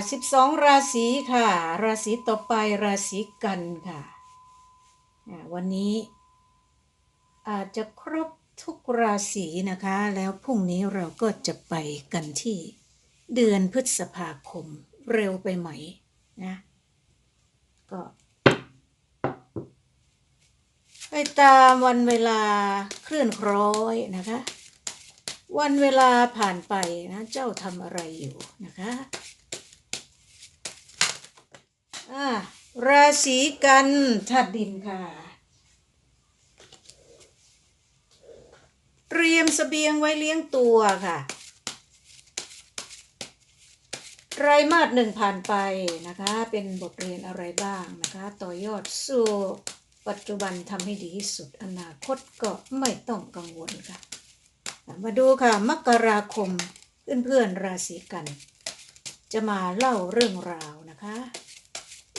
12 ราศีค่ะ ราศีต่อไปราศีกันค่ะ วันนี้อาจจะครบทุกราศีนะคะ แล้วพรุ่งนี้เราก็จะไปกันที่เดือนพฤษภาคมเร็วไปไหมนะก็ไปตามวันเวลาเคลื่อนคล้อยนะคะ วันเวลาผ่านไปนะ เจ้าทำอะไรอยู่นะคะอ่า ราศีกันธาตุดินค่ะ เตรียมสเสบียงไว้เลี้ยงตัวค่ะไตรมาสหนึ่งผ่านไปนะคะ เป็นบทเรียนอะไรบ้างนะคะ ต่อยอดสู่ปัจจุบันทำให้ดีที่สุดอนาคตก็ไม่ต้องกังวลค่ะ มาดูค่ะมกราคมเพื่อนๆราศีกัน จะมาเล่าเรื่องราวนะคะ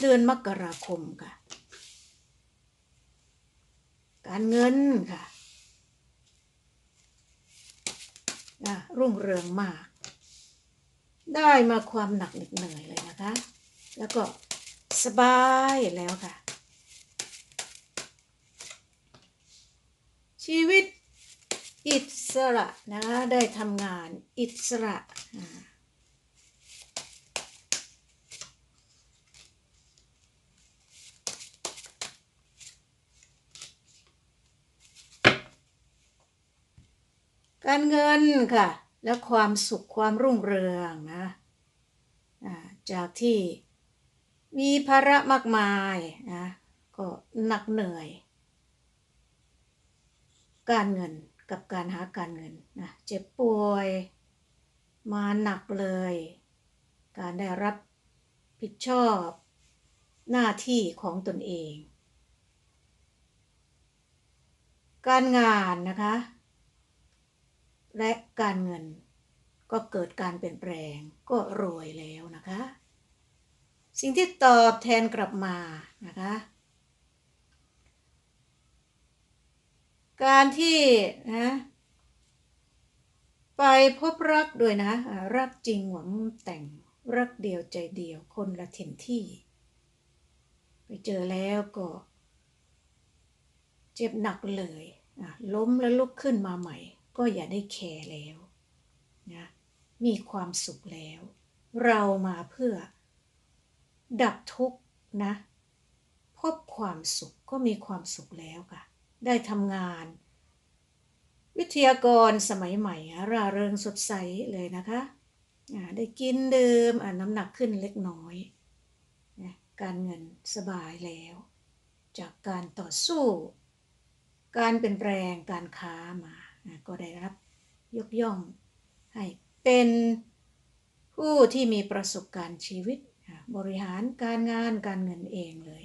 เดือนมกราคมค่ะ การเงินค่ะนะรุ่งเรืองมาก ได้มาความหนักเหนื่อยเลยนะคะ แล้วก็สบายแล้วค่ะ ชีวิตอิสระนะคะได้ทำงานอิสระ การเงินค่ะ และความสุขความรุ่งเรืองนะจากที่มีภาระมากมายนะก็หนักเหนื่อย การเงินกับการหาการเงินนะเจ็บป่วยมาหนักเลย การได้รับผิดชอบหน้าที่ของตนเอง การงานนะคะ และการเงินก็เกิดการเปลี่ยนแปลงก็รวยแล้วนะคะ สิ่งที่ตอบแทนกลับมานะคะ การที่นะไปพบรักด้วยนะ รักจริงหวังแต่งรักเดียวใจเดียวคนละถิ่นที่ ไปเจอแล้วก็ เจ็บหนักเลยล้มแล้วลุกขึ้นมาใหม่ ก็อย่าได้แคร์แล้วนะมีความสุขแล้ว เรามาเพื่อ ดับทุกข์นะ พบความสุขก็มีความสุขแล้วค่ะ ได้ทำงาน วิทยากรสมัยใหม่อะร่าเริงสดใสเลยนะคะได้กินดื่มน้ำหนักขึ้นเล็กน้อยนะการเงินสบายแล้ว จากการต่อสู้ การเปลี่ยนแปลงการค้ามา ก็ได้รับยกย่องให้เป็นผู้ที่มีประสบการณ์ชีวิตบริหารการงานการเงินเองเลย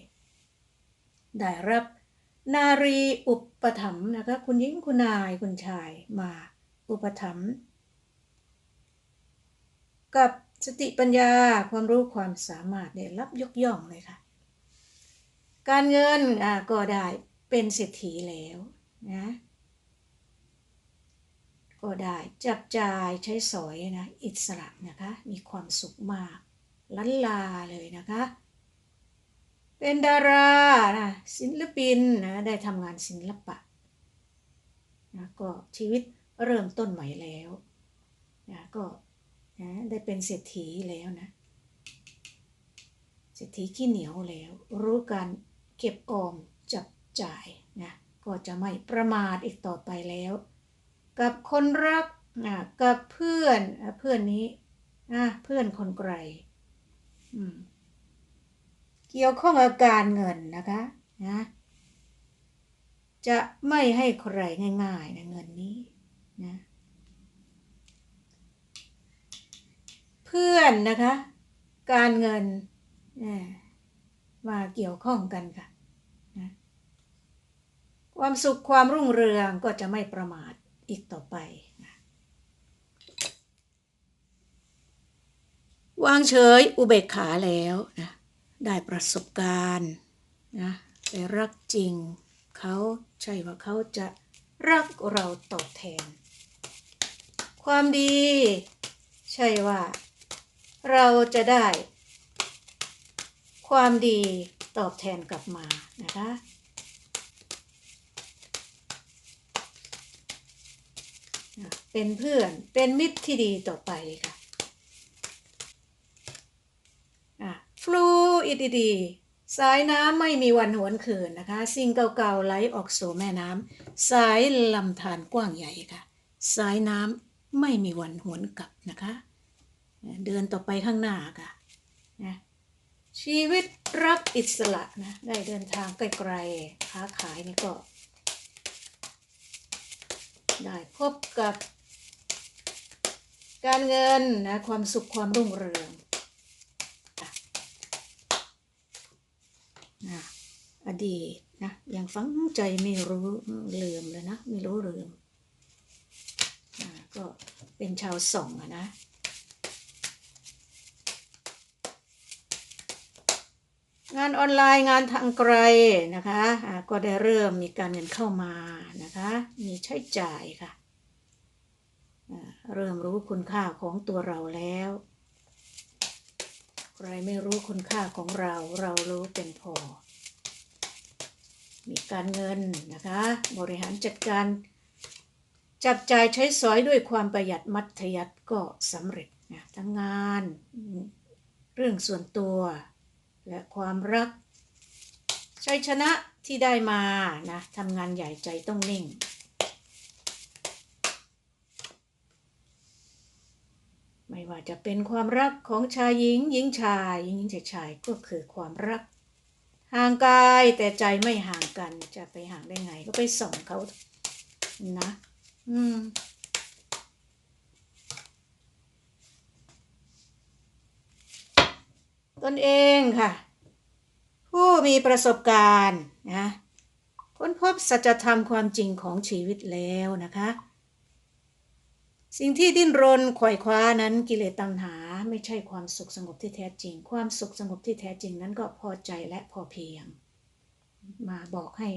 ได้รับนารีอุปถัมภ์นะคะคุณหญิงคุณนายคุณชายมาอุปถัมภ์กับสติปัญญาความรู้ความสามารถได้รับยกย่องเลยค่ะ การเงินก็ได้เป็นเศรษฐีแล้วนะ ก็ได้จับจ่ายใช้สอยนะอิสระนะคะมีความสุขมากล้นลาเลยนะคะ เป็นดารานะศิลปินนะได้ทำงานศิลปะนะก็ชีวิตเริ่มต้นใหม่แล้วนะก็นะได้เป็นเศรษฐีแล้วนะเศรษฐีขี้เหนียวแล้ว รู้การเก็บออมจับจ่ายนะก็จะไม่ประมาทอีกต่อไปแล้ว กับคนรักนะกับเพื่อนเพื่อนนี้นะเพื่อนคนไกลเกี่ยวข้องกับการเงินนะคะนะจะไม่ให้ใครง่ายๆนะเงินนี้นะเพื่อนนะคะ การเงินนะมาเกี่ยวข้องกันค่ะนะความสุขความรุ่งเรืองก็จะไม่ประมาท อีกต่อไปนะวางเฉยอุเบกขาแล้วนะได้ประสบการณ์นะไปรักจริง เขาใช่ว่าเขาจะรักเราตอบแทน ความดี ใช่ว่า เราจะได้ ความดีตอบแทนกลับมานะคะ เป็นเพื่อนเป็นมิตรที่ดีต่อไปค่ะฟลูอิดดีสายน้ำไม่มีวันหวนคืนนะคะ สิ่งเก่าๆไหลออกสู่แม่น้ำสายลำธารกว้างใหญ่ค่ะ สายน้ำไม่มีวันหวนกลับนะคะ เดินต่อไปข้างหน้าค่ะนะชีวิตรักอิสระนะ ได้เดินทางไกลๆค้าขายนี่ก็ ได้พบกับ การเงินนะความสุขความรุ่งเรืองนะอดีตนะยังฝังใจไม่รู้ลืมเลยนะ ไม่รู้ลืมนะก็เป็นชาวส่องนะงานออนไลน์งานทางไกลนะคะะก็ได้เริ่มมีการเงินเข้ามานะคะ มีใช้จ่ายค่ะ เริ่มรู้คุณค่าของตัวเราแล้ว ใครไม่รู้คุณค่าของเราเรารู้เป็นพอ มีการเงินนะคะ บริหารจัดการ จับจ่ายใช้สอยด้วยความประหยัดมัธยัติก็สำเร็จนะทั้งงาน เรื่องส่วนตัว และความรัก ชัยชนะที่ได้มานะทำงานใหญ่ใจต้องนิ่ง ไม่ ว่าจะเป็นความรักของชายหญิงหญิงชายหญิงหญิงชายชายก็คือความรัก ห่างกายแต่ใจไม่ห่างกันจะไปห่างได้ไง ก็ไปส่องเขานะ อืมตนเองค่ะ ผู้มีประสบการณ์นะค้นพบสัจธรรมความจริงของชีวิตแล้วนะคะ สิ่งที่ดิ้นรนขว่คว้านั้นกิเลสตัณหาไม่ใช่ความสุขสงบที่แท้จริง ความสุขสงบที่แท้จริงนั้นก็พอใจและพอเพียง มาบอกให้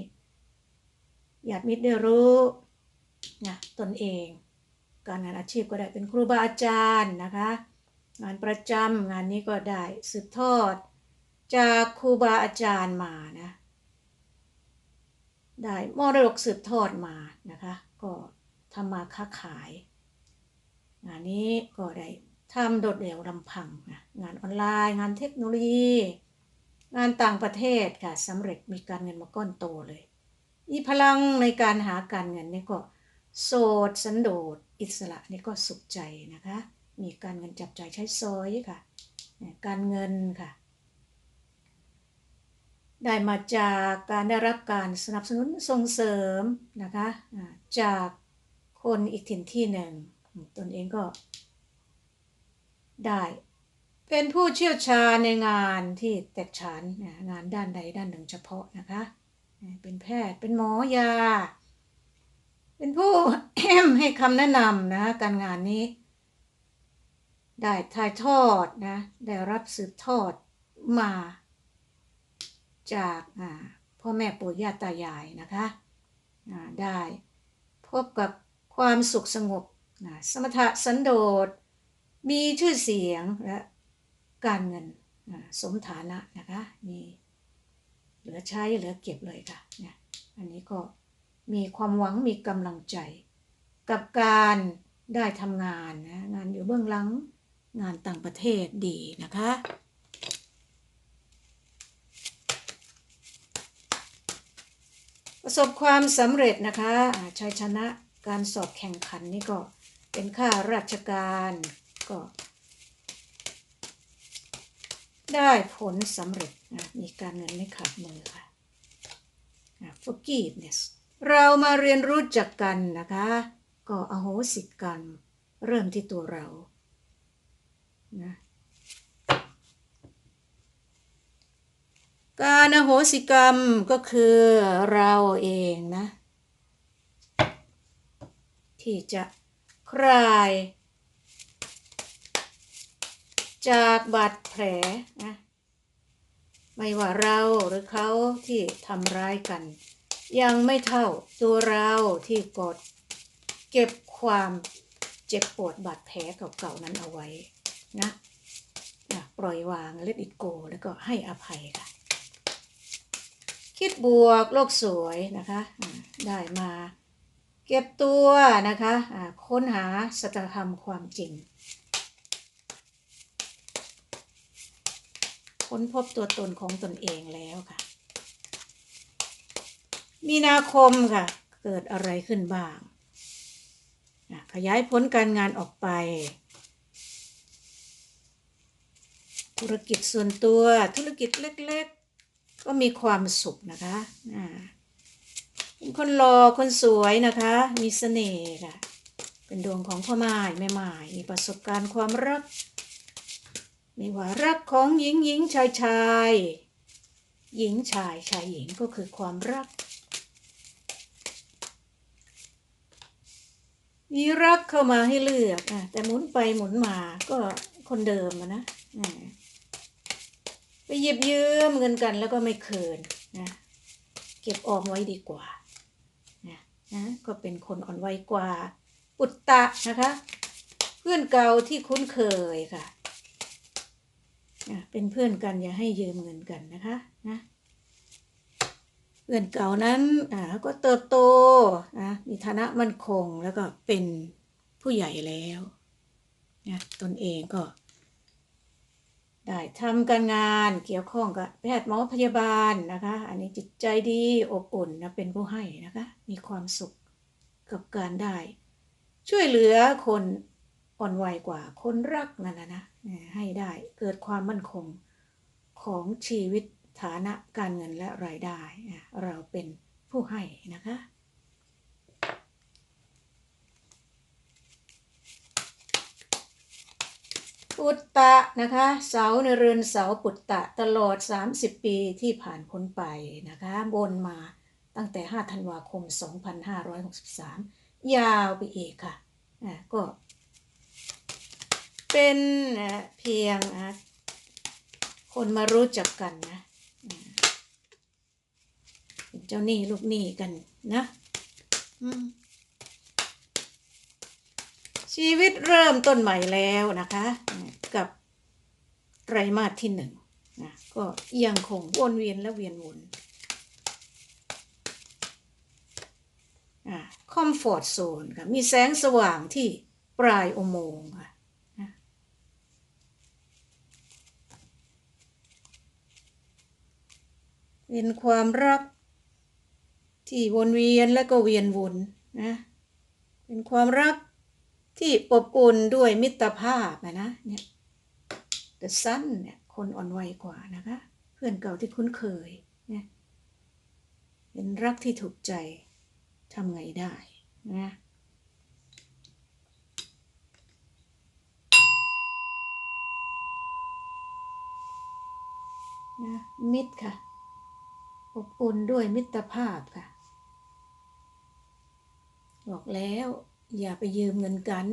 ญาติมิตรได้รู้นะตนเอง การงานอาชีพก็ได้เป็นครูบาอาจารย์นะคะ งานประจำงานนี้ก็ได้สืบทอด จากครูบาอาจารย์มานะ ได้มรดกสืบทอดมานะคะ ก็ทำมาค้าขาย งานนี้ก็ได้ทำโดดเดี่ยวลำพังนะงานออนไลน์งานเทคโนโลยี งานต่างประเทศค่ะสำเร็จมีการเงินมาก้อนโตเลย อีพลังในการหาการเงินนี่ก็โสดสันโดษอิสระนี่ก็สุขใจนะคะ มีการเงินจับจ่ายใช้ซอยค่ะ การเงินค่ะ ได้มาจากการได้รับการสนับสนุนส่งเสริมนะคะจากคนอีกถิ่นที่หนึ่ง ตนเองก็ได้ เป็นผู้เชี่ยวชาญในงานที่แตกฉานงานด้านใดด้านหนึ่งเฉพาะนะคะ เป็นแพทย์เป็นหมอยา เป็นผู้ให้คำแนะนำนะการงานนี้ ได้ถ่ายทอดนะได้รับสืบทอดมา จากพ่อแม่ปู่ย่าตายายนะคะได้พบกับความสุขสงบ สมถะสันโดษ มีชื่อเสียงและการเงินสมฐานะนะคะมีเหลือใช้เหลือเก็บเลยค่ะเนี่ยอันนี้ก็มีความหวังมีกำลังใจ กับการได้ทำงานนะงานอยู่เบื้องหลังงานต่างประเทศดีนะคะประสบความสำเร็จนะคะชัยชนะการสอบแข่งขันนี่ก็ เป็นข้าราชการก็ ได้ผลสำเร็จนะมีการเงินไม่ขาดมือค่ะ forgiveness เรามาเรียนรู้จักกันนะคะ ก็อโหสิกรรม เริ่มที่ตัวเรานะการอโหสิกรรมก็คือเราเองนะ ที่จะ คลาย จากบาดแผลนะไม่ว่าเราหรือเขาที่ทำร้ายกัน ยังไม่เท่าตัวเราที่กด เก็บความเจ็บปวดบาดแผลเก่าๆนั้นเอาไว้นะปล่อยวาง let it go แล้วก็ให้อภัยค่ะ คิดบวกโลกสวยนะคะ ได้มา เก็บตัวนะคะอ่าค้นหาสัจธรรมความจริง ค้นพบตัวตนของตนเองแล้วค่ะ มีนาคมค่ะ เกิดอะไรขึ้นบ้าง ขยายผลการงานออกไป ธุรกิจส่วนตัวธุรกิจเล็ก ๆ ก็มีความสุขนะคะอ่า เป็นคนหล่อคนสวยนะคะ มีเสน่ห์ค่ะ เป็นดวงของพ่อไม้แม่ไม้มีประสบการณ์ความรักไม่ว่ารักของหญิงหญิงชายชายหญิงชายชายหญิงก็คือความรัก มีรักเข้ามาให้เลือกอะแต่หมุนไปหมุนมาก็คนเดิมนะไปหยิบยืมเงินกันแล้วก็ไม่คืนนะเก็บออมไว้ดีกว่า นะก็เป็นคนอ่อนไหวกว่าปุตตะนะคะ เพื่อนเก่าที่คุ้นเคยค่ะอะเป็นเพื่อนกันอย่าให้ยืมเงินกันนะคะนะเพื่อนเก่านั้นอ่าก็เติบโตนะมีฐานะมั่นคงแล้วก็เป็นผู้ใหญ่แล้วนะตนเองก็ ได้ทำการงานเกี่ยวข้องกับแพทย์หมอพยาบาลนะคะ อันนี้จิตใจดีอบอุ่นนะเป็นผู้ให้นะคะ มีความสุขกับการได้ ช่วยเหลือคนอ่อนไหวกว่าคนรักนั่นนะนะให้ได้เกิดความมั่นคงของชีวิตฐานะการเงินและรายได้อะเราเป็นผู้ให้นะคะ ปุตตะนะคะ เสาในเรือนเสาปุตตะตลอด 30 ปีที่ผ่านพ้นไปนะคะบนมาตั้งแต่ 5 ธันวาคม 2563 ยาวไปอีกค่ะอะก็ เป็นเพียงคนมารู้จักกันนะเป็นเจ้าหนี้ลูกหนี้กันนะ อืม ชีวิตเริ่มต้นใหม่แล้วนะคะ กับไตรมาสที่หนึ่งนะก็ยังคงวนเวียนและเวียนวนคอมฟอร์ตโซนค่ะมีแสงสว่างที่ปลายอุโมงค์ค่ะเป็นความรักที่วนเวียนและก็เวียนวนนะเป็นความรัก ที่อบอุ่นด้วยมิตรภาพนะเนี่ย The Sun เนี่ยคนอ่อนไหวกว่านะคะ เพื่อนเก่าที่คุ้นเคยเนี่ยเป็นรักที่ถูกใจทำไงได้นะนะมิตรค่ะ อบอุ่นด้วยมิตรภาพค่ะ บอกแล้ว อย่าไปยืมเงินกัน